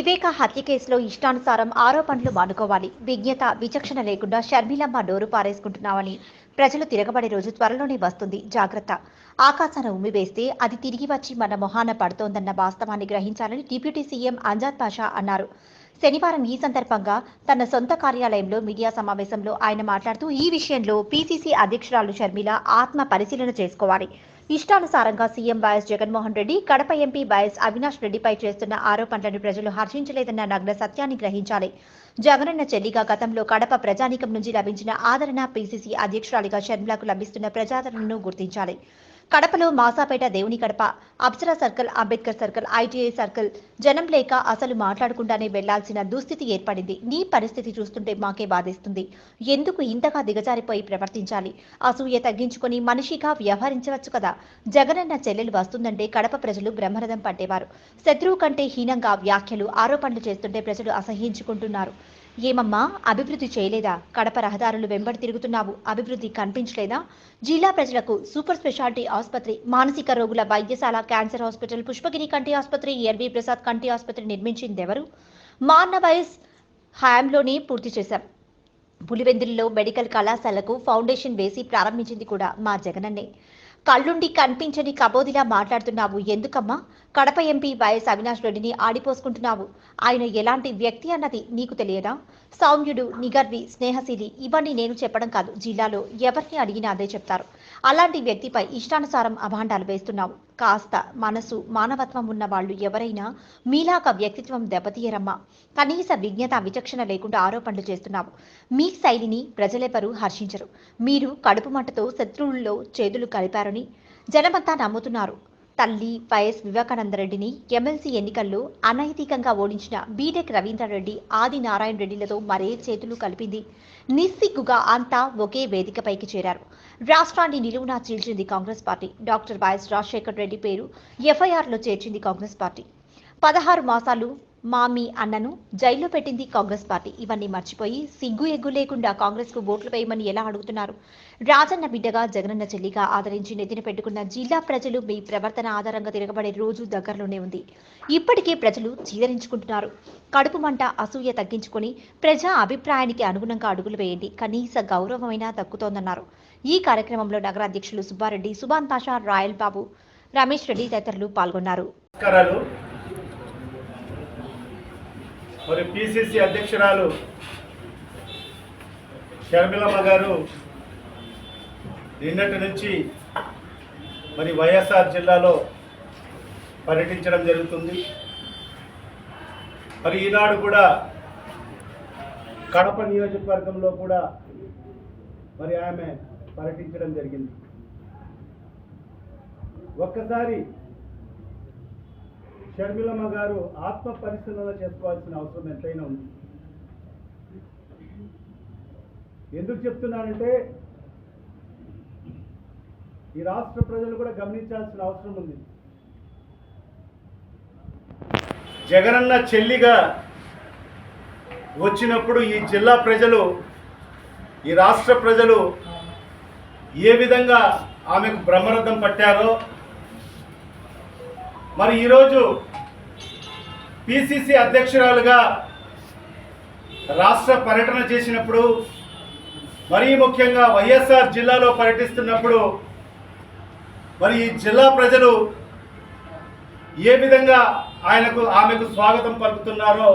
వివేక హత్య కేసులో ఇష్టానుసారం ఆరోపణలు మానుకోవాలి. విజ్ఞత విచక్షణ లేకుండా షర్మిలమ్మ నోరు పారేసుకుంటున్నామని ప్రజలు తిరగబడే రోజు త్వరలోనే వస్తుంది. జాగ్రత్త. ఆకాశాన ఉమ్మివేస్తే అది తిరిగి వచ్చి మన మొహాన పడుతోందన్న వాస్తవాన్ని గ్రహించాలని డిప్యూటీ సీఎం అంజాద్ పాషా అన్నారు. శనివారం ఈ సందర్భంగా తన సొంత కార్యాలయంలో మీడియా సమావేశంలో ఆయన మాట్లాడుతూ ఈ విషయంలో పీసీసీ అధ్యక్షురాలు షర్మిల ఆత్మ పరిశీలన చేసుకోవాలి. ఇష్టానుసారంగా CM YS Jaganmohan Reddy Kadapa MP YS Avinash రెడ్డిపై చేస్తున్న ఆరోపణలను ప్రజలు హర్షించలేదన్న నగ్న సత్యాన్ని గ్రహించాలి. జగనన్న చెల్లిగా గతంలో కడప ప్రజానీకం నుంచి లభించిన ఆదరణ పీసీసీ అధ్యక్షురాలిగా షర్మిలకు లభిస్తున్న ప్రజాదరణను గుర్తించాలి. కడపలో Masapeta Devuni Kadapa Apsara circle Ambedkar circle ITI circle. జనం లేక అసలు మాట్లాడకుండానే వెళ్ళాల్సిన దుస్థితి ఏర్పడింది. నీ పరిస్థితి చూస్తుంటే మాకే బాధిస్తుంది. ఎందుకు ఇంతగా దిగజారిపోయి ప్రవర్తించాలి? అసూయ తగ్గించుకొని మనిషిగా వ్యవహరించవచ్చు కదా. జగనన్న చెల్లెలు వస్తుందంటే కడప ప్రజలు బ్రహ్మరథం పట్టేవారు. శత్రువు కంటే హీనంగా వ్యాఖ్యలు ఆరోపణలు చేస్తుంటే ప్రజలు అసహ్యించుకుంటున్నారు. ఏమమ్మా అభివృద్ధి చేయలేదా? కడప రహదారులు వెంబడి తిరుగుతున్నావు. అభివృద్ధి కనిపించలేదా? జిల్లా ప్రజలకు సూపర్ స్పెషాలిటీ ఆసుపత్రి మానసిక రోగుల వైద్యశాల క్యాన్సర్ హాస్పిటల్ పుష్పగిరి కంటి ఆసుపత్రి ఎర్వి ప్రసాద్ కంటి ఆసుపత్రి నిర్మించిందెవరు? మాన్న వయస్ హయాంలోనే పూర్తి చేశాం. పులివెందులలో మెడికల్ కళాశాలకు ఫౌండేషన్ వేసి ప్రారంభించింది కూడా మా జగనన్నే. కళ్ళుండి కనిపించని కబోదిలా మాట్లాడుతున్నావు. ఎందుకమ్మా? కడప ఎంపీ వైఎస్ అవినాష్ రెడ్డిని ఆడిపోసుకుంటున్నావు. ఆయన ఎలాంటి వ్యక్తి అన్నది నీకు తెలియదా? సౌమ్యుడు నిగర్వి స్నేహశీలి ఇవన్నీ నేను చెప్పడం కాదు. జిల్లాలో ఎవరిని అడిగినా అదే చెప్తారు. అలాంటి వ్యక్తిపై ఇష్టానుసారం అభాండాలు వేస్తున్నావు. కాస్త మనసు మానవత్వం ఉన్న వాళ్ళు ఎవరైనా మీలాక వ్యక్తిత్వం దెబ్బతీయరమ్మా. కనీస విజ్ఞత విచక్షణ లేకుండా ఆరోపణలు చేస్తున్నావు. మీ శైలిని ప్రజలెవరూ హర్షించరు. మీరు కడుపు మంటతో శత్రువుల్లో చేతులు కలిపారని జనమంతా నమ్ముతున్నారు. తల్లి వైఎస్ వివేకానందరెడ్డిని ఎమ్మెల్సీ ఎన్నికల్లో అనైతికంగా ఓడించిన బీటెక్ రవీంద్రారెడ్డి ఆది నారాయణ రెడ్డిలతో మరే చేతులు కలిపింది. నిస్సిగ్గుగా అంతా ఒకే వేదికపైకి చేరారు. రాష్ట్రాన్ని నిలువునా చీల్చింది Congress party. Doctor YS Rajasekhar Reddy పేరు ఎఫ్ఐఆర్లో చేర్చింది కాంగ్రెస్ పార్టీ. పదహారు మాసాలు మా మీ అన్నను జైల్లో పెట్టింది కాంగ్రెస్ పార్టీ. ఇవన్నీ మర్చిపోయి సిగ్గు ఎగ్గు లేకుండా కాంగ్రెస్కు ఓట్లు వేయమని ఎలా అడుగుతున్నారు? రాజన్న బిడ్డగా జగనన్న చెల్లిగా ఆదరించి నెత్తిన పెట్టుకున్న జిల్లా ప్రజలు మీ ప్రవర్తన ఆధారంగా తిరగబడే రోజు దగ్గరలోనే ఉంది. ఇప్పటికే ప్రజలు చీదరించుకుంటున్నారు. కడుపు మంట అసూయ తగ్గించుకొని ప్రజా అభిప్రాయానికి అనుగుణంగా అడుగులు వేయండి. కనీస గౌరవమైనా దక్కుతోందన్నారు. ఈ కార్యక్రమంలో నగర అధ్యక్షులు సుబ్బారెడ్డి సుభాన్ పాషా రాయల్ బాబు రమేష్ రెడ్డి తదితరులు పాల్గొన్నారు. మరి పిసిసి అధ్యక్షురాలు షర్మిలమ్మ గారు నిన్నటి నుంచి మరి వైఎస్ఆర్ జిల్లాలో పర్యటించడం జరుగుతుంది. మరి ఈనాడు కూడా కడప నియోజకవర్గంలో కూడా మరి ఆమె పర్యటించడం జరిగింది. ఒక్కసారి షర్మిలమ్మ గారు ఆత్మ పరిశీలన చేసుకోవాల్సిన అవసరం ఎంతైనా ఉంది. ఎందుకు చెప్తున్నానంటే ఈ రాష్ట్ర ప్రజలు కూడా గమనించాల్సిన అవసరం ఉంది. జగనన్న చెల్లిగా వచ్చినప్పుడు ఈ జిల్లా ప్రజలు ఈ రాష్ట్ర ప్రజలు ఏ విధంగా ఆమెకు బ్రహ్మరథం పట్టారో మరి ఈరోజు పిసిసి అధ్యక్షురాలుగా రాష్ట్ర పర్యటన చేసినప్పుడు మరీ ముఖ్యంగా వైఎస్ఆర్ జిల్లాలో పర్యటిస్తున్నప్పుడు మరి ఈ జిల్లా ప్రజలు ఏ విధంగా ఆయనకు ఆమెకు స్వాగతం పలుకుతున్నారో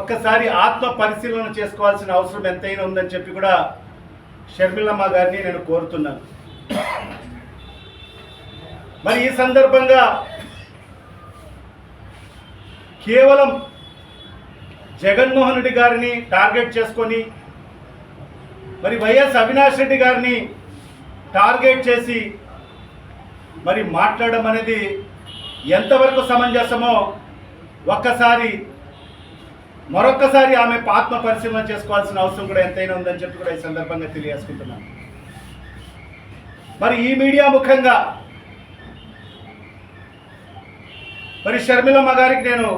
ఒక్కసారి ఆత్మ పరిశీలన చేసుకోవాల్సిన అవసరం ఎంతైనా ఉందని చెప్పి కూడా షర్మిలమ్మ గారిని నేను కోరుతున్నాను. మరి ఈ సందర్భంగా కేవలం జగన్మోహన్ రెడ్డి గారిని టార్గెట్ చేసుకొని మరి వైఎస్ అవినాష్ రెడ్డి గారిని టార్గెట్ చేసి మరి మాట్లాడడం అనేది ఎంతవరకు సమంజసమో ఒక్కసారి మరొక్కసారి ఆమె ఆత్మ పరిశీలన చేసుకోవాల్సిన అవసరం కూడా ఎంతైనా ఉందని చెప్పి కూడా ఈ సందర్భంగా తెలియజేసుకుంటున్నాను. మరి ఈ మీడియా ముఖంగా మరి షర్మిలమ్మ గారికి నేను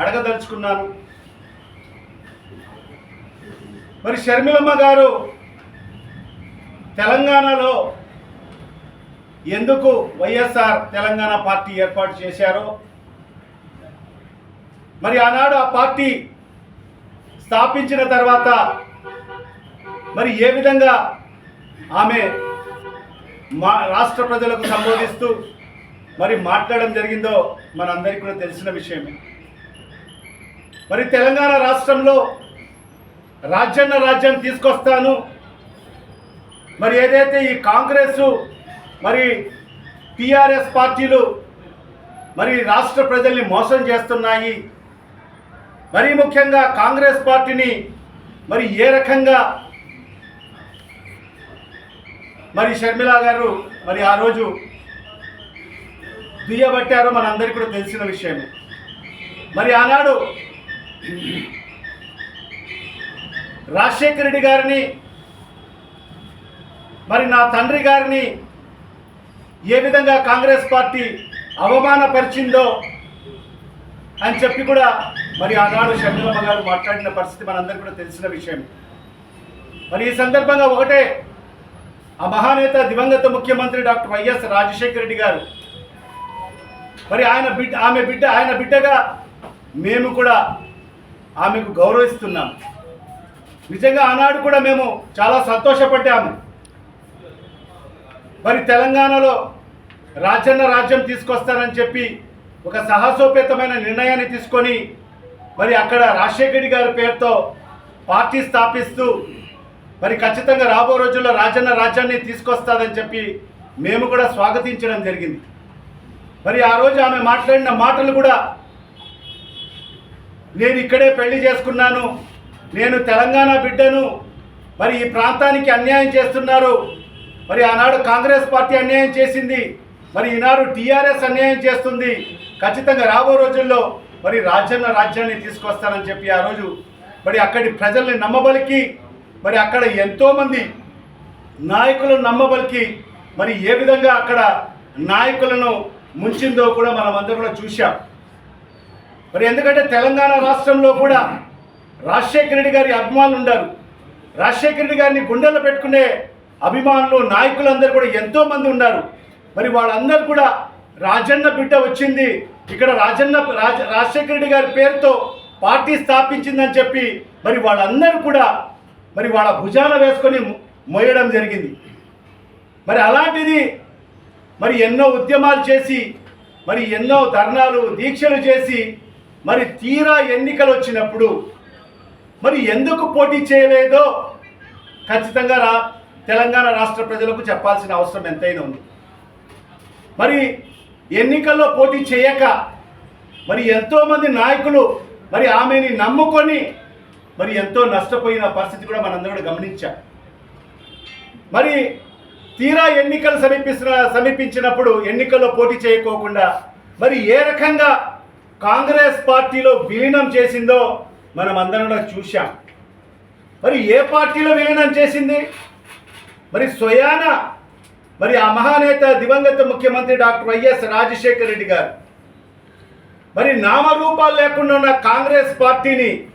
అడగదలుచుకున్నాను. మరి షర్మిలమ్మ గారు తెలంగాణలో ఎందుకు వైఎస్ఆర్ తెలంగాణ పార్టీ ఏర్పాటు చేశారో మరి ఆనాడు ఆ పార్టీ స్థాపించిన తర్వాత మరి ఏ విధంగా ఆమె మా రాష్ట్ర ప్రజలకు సంబోధిస్తూ మరి మాట్లాడడం జరిగిందో మనందరికీ కూడా తెలిసిన విషయమే. మరి తెలంగాణ రాష్ట్రంలో రాజ్యాన్న రాజ్యం తీసుకొస్తాను. మరి ఏదైతే ఈ కాంగ్రెస్ మరి టిఆర్ఎస్ పార్టీలు మరి రాష్ట్ర ప్రజల్ని మోసం చేస్తున్నాయి. మరీ ముఖ్యంగా కాంగ్రెస్ పార్టీని మరి ఏ రకంగా మరి షర్మిల గారు మరి ఆ రోజు దుయ్యబట్టారో మనందరికీ కూడా తెలిసిన విషయమే. మరి ఆనాడు రాజశేఖర రెడ్డి గారిని మరి నా తండ్రి గారిని ఏ విధంగా కాంగ్రెస్ పార్టీ అవమానపరిచిందో అని చెప్పి కూడా మరి ఆనాడు షర్మిలమ్మ గారు మాట్లాడిన పరిస్థితి మనందరికీ కూడా తెలిసిన విషయం. మరి ఈ సందర్భంగా ఒకటే ఆ మహానేత దివంగత ముఖ్యమంత్రి డాక్టర్ వైఎస్ రాజశేఖర రెడ్డి గారు మరి ఆయన బిడ్డ ఆమె బిడ్డ ఆయన బిడ్డగా మేము కూడా ఆమెకు గౌరవిస్తున్నాం. నిజంగా ఆనాడు కూడా మేము చాలా సంతోషపడ్డాము. మరి తెలంగాణలో రాజన్న రాజ్యం తీసుకొస్తానని చెప్పి ఒక సాహసోపేతమైన నిర్ణయాన్ని తీసుకొని మరి అక్కడ రాజశేఖర్ గారి పేరుతో పార్టీ స్థాపిస్తూ మరి ఖచ్చితంగా రాబో రోజుల్లో రాజన్న రాజ్యాన్ని తీసుకొస్తాదని చెప్పి మేము కూడా స్వాగతించడం జరిగింది. మరి ఆ రోజు ఆమె మాట్లాడిన మాటలు కూడా నేను ఇక్కడే పెళ్ళి చేసుకున్నాను. నేను తెలంగాణ బిడ్డను. మరి ఈ ప్రాంతానికి అన్యాయం చేస్తున్నారు. మరి ఆనాడు కాంగ్రెస్ పార్టీ అన్యాయం చేసింది. మరి ఈనాడు టీఆర్ఎస్ అన్యాయం చేస్తుంది. ఖచ్చితంగా రాబో రోజుల్లో మరి రాజ్యాంగ రాజ్యాన్ని తీసుకొస్తానని చెప్పి ఆ రోజు మరి అక్కడి ప్రజల్ని నమ్మబలికి మరి అక్కడ ఎంతోమంది నాయకులను నమ్మబలికి మరి ఏ విధంగా అక్కడ నాయకులను ముంచిందో కూడా మనం అందరం కూడా చూశాం. మరి ఎందుకంటే తెలంగాణ రాష్ట్రంలో కూడా రాజశేఖర రెడ్డి గారి అభిమానులు ఉన్నారు. రాజశేఖర రెడ్డి గారిని గుండెల్లో పెట్టుకునే అభిమానులు నాయకులందరూ కూడా ఎంతో మంది ఉన్నారు. మరి వాళ్ళందరూ కూడా రాజన్న బిడ్డ వచ్చింది. ఇక్కడ రాజన్న రాజ రాజశేఖర రెడ్డి గారి పేరుతో పార్టీ స్థాపించిందని చెప్పి మరి వాళ్ళందరూ కూడా మరి వాళ్ళ భుజాన వేసుకొని మోయడం జరిగింది. మరి అలాంటిది మరి ఎన్నో ఉద్యమాలు చేసి మరి ఎన్నో ధర్నాలు దీక్షలు చేసి మరి తీరా ఎన్నికలు వచ్చినప్పుడు మరి ఎందుకు పోటీ చేయలేదో ఖచ్చితంగా రా తెలంగాణ రాష్ట్ర ప్రజలకు చెప్పాల్సిన అవసరం ఎంతైనా ఉంది. మరి ఎన్నికల్లో పోటీ చేయక మరి ఎంతోమంది నాయకులు మరి ఆమెని నమ్ముకొని మరి ఎంతో నష్టపోయిన పరిస్థితి కూడా మనందరూ కూడా గమనించాం. మరి తీరా ఎన్నికలు సమీపిస్తున్న సమీపించినప్పుడు ఎన్నికల్లో పోటీ చేయకోకుండా మరి ఏ రకంగా కాంగ్రెస్ పార్టీలో విలీనం చేసిందో మనం అందరం కూడా చూశాం. మరి ఏ పార్టీలో విలీనం చేసింది? మరి స్వయాన? మరి ఆ మహానేత దివంగత ముఖ్యమంత్రి డాక్టర్ వైఎస్ రాజశేఖర రెడ్డి గారు. మరి నామరూపాలు లేకుండా ఉన్న కాంగ్రెస్ పార్టీని